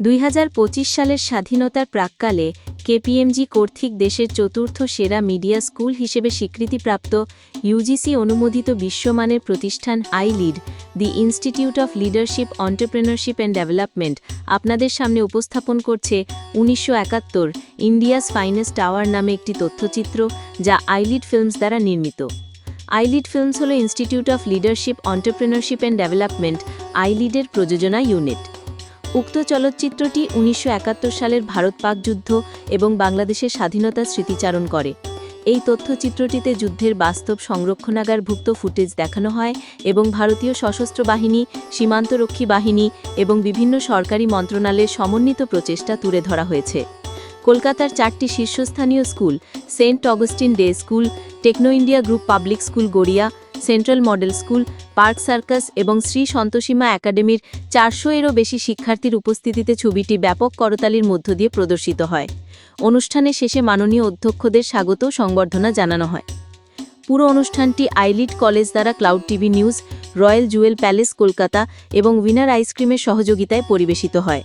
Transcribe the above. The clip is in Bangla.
দুই হাজার পঁচিশ সালের স্বাধীনতার প্রাক্কালে কেপিএমজি কর্তৃক দেশের চতুর্থ সেরা মিডিয়া স্কুল হিসেবে স্বীকৃতিপ্রাপ্ত ইউজিসি অনুমোদিত বিশ্বমানের প্রতিষ্ঠান iLEAD the institute of leadership entrepreneurship and development. আপনাদের সামনে উপস্থাপন করছে উনিশশো একাত্তর ইন্ডিয়াস ফাইনেস্ট টাওয়ার নামে একটি তথ্যচিত্র যা আইলিড ফিল্মস দ্বারা নির্মিত। আইলিড ফিল্মস হল institute of leadership entrepreneurship and development আইলিডের প্রযোজনা ইউনিট। উক্ত চলচ্চিত্রটি উনিশশো একাত্তর সালের ভারত পাক যুদ্ধ এবং বাংলাদেশের স্বাধীনতার স্মৃতিচারণ করে। এই তথ্যচিত্রটিতে যুদ্ধের বাস্তব সংরক্ষণাগারভুক্ত ফুটেজ দেখানো হয় এবং ভারতীয় সশস্ত্র বাহিনী, সীমান্তরক্ষী বাহিনী এবং বিভিন্ন সরকারি মন্ত্রণালয়ের সমন্বিত প্রচেষ্টা তুলে ধরা হয়েছে। কলকাতার চারটি শীর্ষস্থানীয় school, Saint Augustine day school, Techno India group public school Garia central model school, Park Circus এবং শ্রী সন্তোষীমা একাডেমির চারশো এরও বেশি শিক্ষার্থীর উপস্থিতিতে ছবিটি ব্যাপক করতালির মধ্য দিয়ে প্রদর্শিত হয়। অনুষ্ঠানের শেষে মাননীয় অধ্যক্ষদের স্বাগত সংবর্ধনা জানানো হয়। পুরো অনুষ্ঠানটি আইলিট কলেজ দ্বারা cloud TV news, royal jewel palace Kolkata এবং উইনার আইসক্রিমের সহযোগিতায় পরিবেশিত হয়।